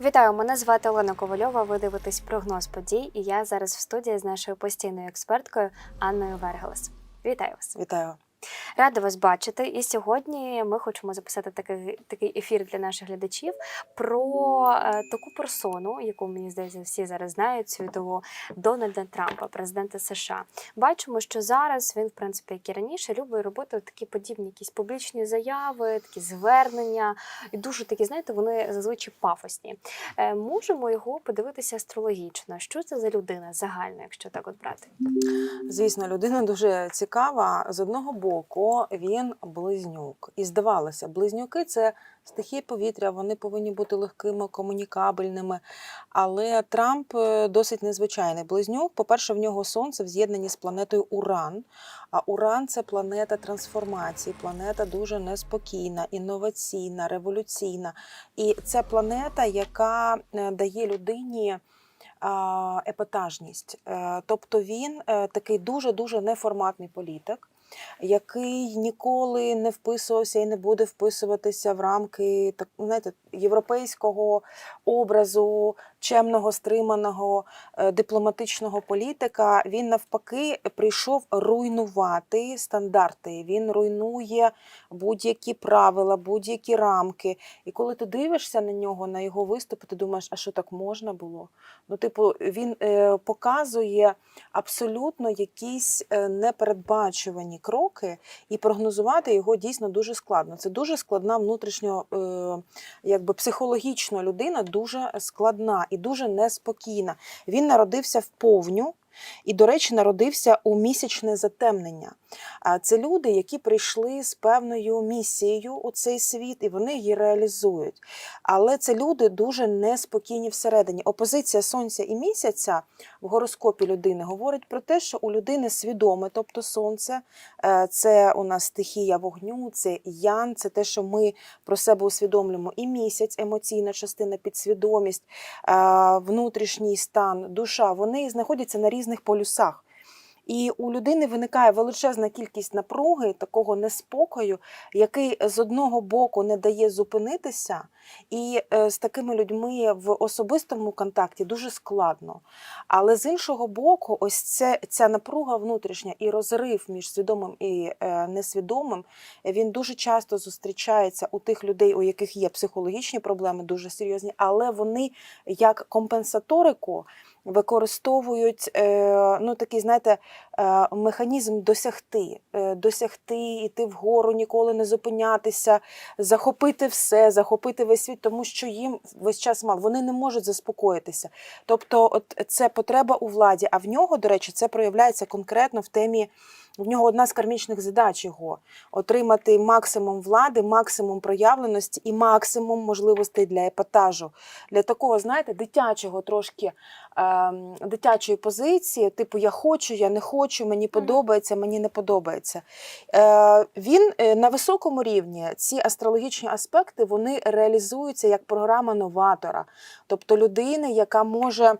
Вітаю, мене звати Олена Ковальова. Ви дивитесь прогноз подій, і я зараз в студії з нашою постійною експерткою Анною Вергелес. Вітаю вас! Вітаю. Рада вас бачити. І сьогодні ми хочемо записати такий, такий ефір для наших глядачів про е, таку персону, яку мені здається, всі зараз знають світову Дональда Трампа, президента США. Бачимо, що зараз він, в принципі, як і раніше, любить робити такі подібні якісь публічні заяви, такі звернення, і дуже такі, знаєте, вони зазвичай пафосні. Е, можемо його подивитися астрологічно. Що це за людина загально, якщо так от брати? Звісно, людина дуже цікава. З одного боку, він близнюк. І здавалося, близнюки це стихії повітря, вони повинні бути легкими, комунікабельними. Але Трамп е, досить незвичайний близнюк. По-перше, в нього сонце в з'єднанні з планетою Уран. А Уран це планета трансформації, планета дуже неспокійна, інноваційна, революційна. І це планета, яка е, дає людині епатажність. Е, Тобто він такий дуже-дуже неформатний політик, який ніколи не вписувався і не буде вписуватися в рамки так, знаєте, європейського образу, чемного, стриманого е, дипломатичного політика. Він навпаки прийшов руйнувати стандарти. Він руйнує будь-які правила, будь-які рамки. І коли ти дивишся на нього, на його виступи, ти думаєш, а що так можна було? Ну, типу, він е, показує абсолютно якісь е, непередбачувані кроки, і прогнозувати його дійсно дуже складно. Це дуже складна внутрішньо, якби психологічно людина, дуже складна і дуже неспокійна. Він народився в повню. І, до речі, народився у місячне затемнення. Це люди, які прийшли з певною місією у цей світ, і вони її реалізують. Але це люди дуже неспокійні всередині. Опозиція сонця і місяця в гороскопі людини говорить про те, що у людини свідоме, тобто сонце, е, це у нас стихія вогню, це ян, це те, що ми про себе усвідомлюємо. І місяць, емоційна частина, підсвідомість, е, внутрішній стан, душа, вони знаходяться на різних полюсах. І у людини виникає величезна кількість напруги, такого неспокою, який з одного боку не дає зупинитися, і е, з такими людьми в особистому контакті дуже складно. Але з іншого боку, ось це, ця напруга внутрішня і розрив між свідомим і е, несвідомим, він дуже часто зустрічається у тих людей, у яких є психологічні проблеми, дуже серйозні, але вони як компенсаторику використовують е, ну, такий, знаєте, механізм досягти, е, досягти, йти вгору, ніколи не зупинятися, захопити все, захопити весь світ, тому що їм весь час мало. Вони не можуть заспокоїтися. Тобто, от це потреба у владі. А в нього, до речі, це проявляється конкретно в темі. В нього одна з кармічних задач його отримати максимум влади, максимум проявленості і максимум можливостей для епатажу. Для такого, знаєте, дитячого трошки ем, дитячої позиції, типу я хочу, я не хочу, мені подобається, мені не подобається. Е, він е, на високому рівні ці астрологічні аспекти вони реалізуються як програма новатора, тобто людини, яка може.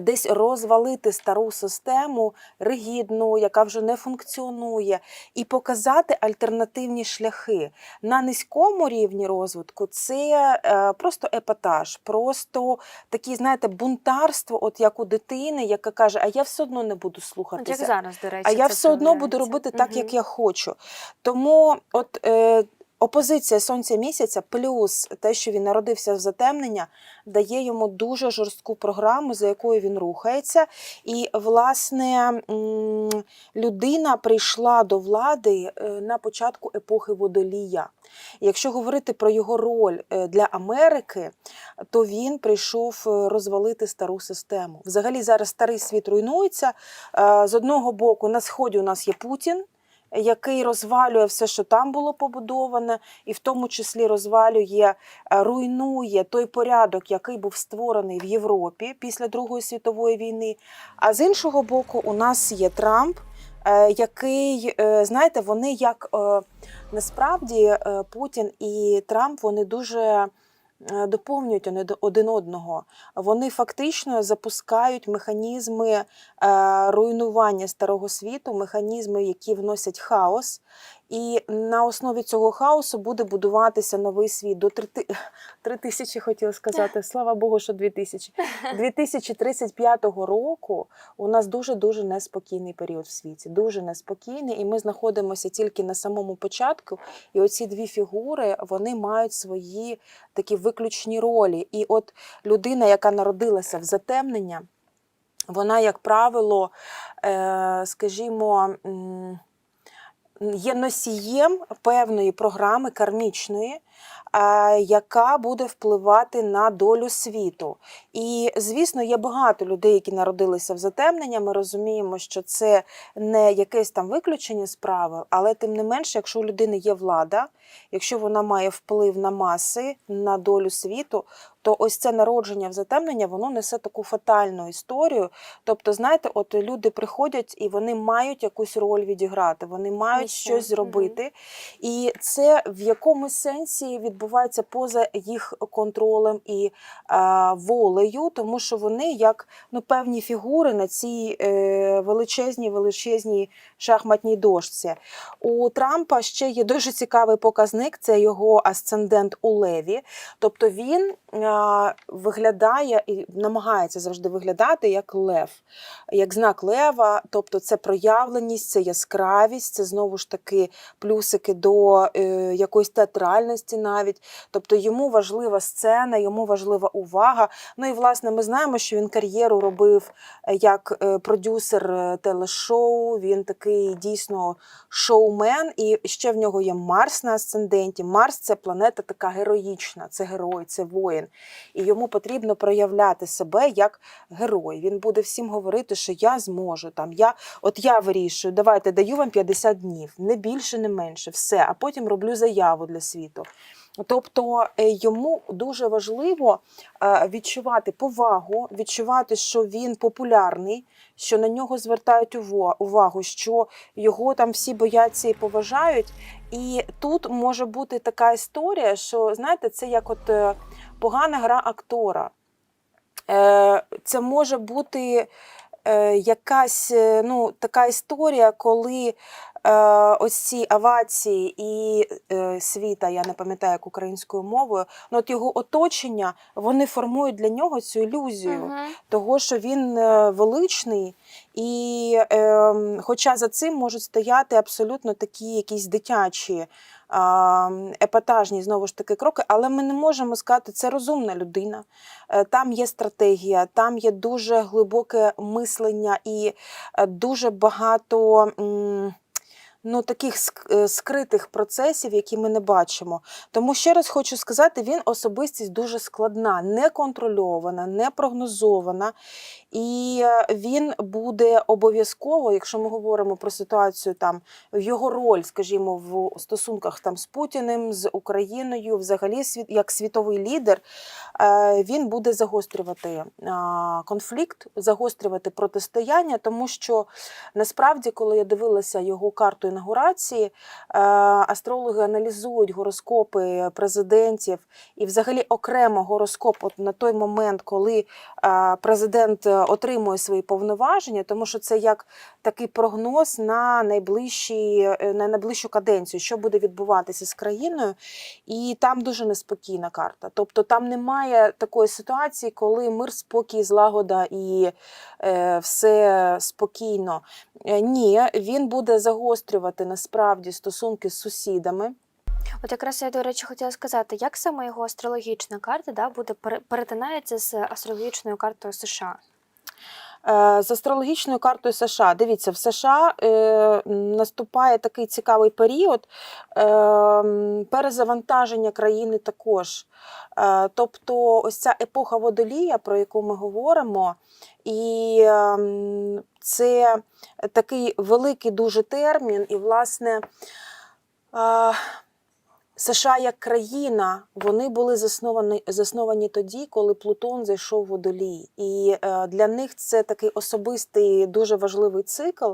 Десь розвалити стару систему ригідну, яка вже не функціонує, і показати альтернативні шляхи на низькому рівні розвитку. Це е, просто епатаж, просто такі, знаєте, бунтарство, от як у дитини, яка каже: А я все одно не буду От як зараз, до речі, А я все одно буду робити так, Мгм. як я хочу. Тому от е, опозиція сонця місяця, плюс те, що він народився в затемнення, дає йому дуже жорстку програму, за якою він рухається. І, власне, людина прийшла до влади е, на початку епохи водолія. Якщо говорити про його роль е, для Америки, то він прийшов е, розвалити стару систему. Взагалі зараз старий світ руйнується. З одного боку, на сході у нас є Путін. Який розвалює все, що там було побудоване, і в тому числі розвалює, е, руйнує той порядок, який був створений в Європі після Другої світової війни. А з іншого боку, у нас є Трамп, е, який, е, знаєте, вони як насправді Путін і Трамп вони дуже доповнюють вони один одного. Вони фактично запускають механізми е, руйнування старого світу, механізми, які вносять хаос. І на основі цього хаосу буде будуватися новий світ. До три, тисячі хотіла сказати. Слава Богу, що дві тисячі. 2035 року у нас дуже дуже неспокійний період в світі. Дуже неспокійний, і ми знаходимося тільки на самому початку. І оці дві фігури вони мають свої такі виключні ролі. І от людина, яка народилася в затемнення, вона, як правило, е, скажімо, є носієм певної програми кармічної, яка буде впливати на долю світу. І, звісно, є багато людей, які народилися в затемнення. Ми розуміємо, що це не якесь там виключення з правил, але тим не менше, якщо у людини є влада, якщо вона має вплив на маси, на долю світу, то ось це народження в затемнення, воно несе таку фатальну історію. Тобто, знаєте, от люди приходять і вони мають якусь роль відіграти, вони мають Місію, щось зробити. І це в якомусь сенсі відбувається поза їх контролем і е, волею, тому що вони як ну, певні фігури на цій е, величезній величезній шахматній дошці. У Трампа ще є дуже цікавий показник це його асцендент у Леві. Тобто він е, виглядає і намагається завжди виглядати як лев, як знак лева, тобто це проявленість, це яскравість, це знову ж таки плюсики до якоїсь театральності навіть. Тобто йому важлива сцена, йому важлива увага. Ну і власне ми знаємо, що він кар'єру робив е, як е, продюсер е, телешоу. Він такий дійсно шоумен, і ще в нього є Марс на асценденті. Марс це планета така героїчна, це герой, це воїн. І йому потрібно проявляти себе як герой. Він буде всім говорити, що я зможу. Там я, от я вирішую, давайте даю вам 50 днів, не більше, не менше, все. А потім роблю заяву для світу. Тобто е, йому дуже важливо е, відчувати повагу, відчувати, що він популярний, що на нього звертають увагу, що його там всі бояться і поважають. І тут може бути така історія, що знаєте, це як от е, погана гра актора. Це може бути якась е, ну, така історія, коли е, ось ці авації і е, світа, я не пам'ятаю як українською мовою, ну от його оточення вони формують для нього цю ілюзію Мгм. того, що він е, величний, і е, хоча за цим можуть стояти абсолютно такі якісь дитячі. Епатажні знову ж таки кроки, але ми не можемо сказати, це розумна людина. Е, Там є стратегія, там є дуже глибоке мислення і е, дуже багато ну, таких е, скритих процесів, які ми не бачимо. Тому ще раз хочу сказати, він особистість дуже складна, неконтрольована, непрогнозована. І е, він буде обов'язково, якщо ми говоримо про ситуацію там його роль, скажімо, в стосунках там з Путіним, з Україною, взагалі світ як світовий лідер, е, він буде загострювати конфлікт, загострювати протистояння, тому що насправді, коли я дивилася його карту інаугурації, е, астрологи аналізують гороскопи президентів і, взагалі, окремо гороскоп от на той момент, коли е, президент е, отримує свої повноваження, тому що це як такий прогноз на найближчі, е, на найближчу каденцію, що буде відбуватися з країною, і там дуже неспокійна карта. Тобто там немає такої ситуації, коли мир, спокій, злагода і е, все спокійно. Е, Ні, він буде загострювати насправді стосунки з сусідами. От якраз я, до речі, хотіла сказати, як саме його астрологічна карта да, буде пере- перетинається з астрологічною картою США. Е, З астрологічною картою США. Дивіться, в США е, наступає такий цікавий період е, перезавантаження країни також. Тобто, ось ця епоха водолія, про яку ми говоримо, і це такий великий дуже термін, і, власне, США як країна, вони були засновані, засновані тоді, коли Плутон зайшов в водолій. І е, для них це такий особистий, дуже важливий цикл.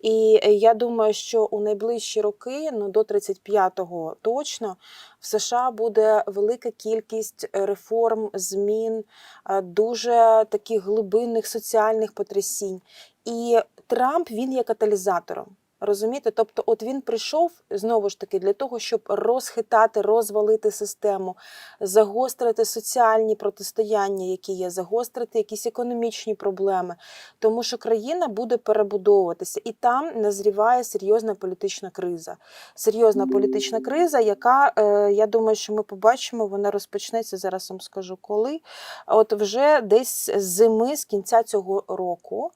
І е, я думаю, що у найближчі роки, ну до 35-го точно, в США буде велика кількість реформ, змін, е, дуже таких глибинних соціальних потрясінь. І Трамп він є каталізатором. Розумієте? Тобто, от він прийшов знову ж таки для того, щоб розхитати, розвалити систему, загострити соціальні протистояння, які є, загострити якісь економічні проблеми, тому що країна буде перебудовуватися, і там назріває серйозна політична криза. Серйозна політична криза, яка е, я думаю, що ми побачимо, вона розпочнеться зараз. Вам скажу коли. От вже десь з зими, з кінця цього року.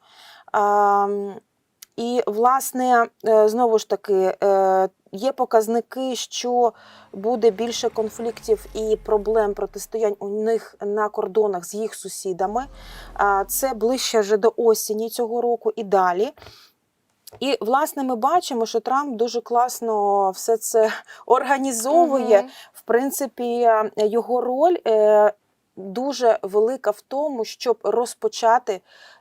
І, власне, е, знову ж таки, е, є показники, що буде більше конфліктів і проблем протистоянь у них на кордонах з їх сусідами. Це ближче вже до осені цього року і далі. І, власне, ми бачимо, що Трамп дуже класно все це організовує. Мгм. В принципі, його роль е, дуже велика в тому, щоб розпочати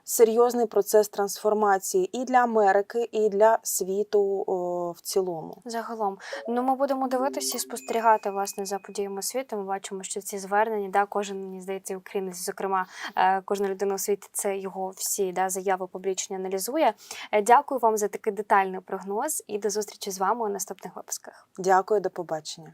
серйозний процес трансформації і для Америки, і для світу о, в цілому. Загалом, ну ми будемо дивитися і спостерігати власне за подіями світу. Ми бачимо, що ці звернення, да, кожен мені здається, українець, зокрема, е, кожна людина у світі це його всі да, заяви публічні аналізує. Е, Дякую вам за такий детальний прогноз і до зустрічі з вами у наступних випусках. Дякую, до побачення.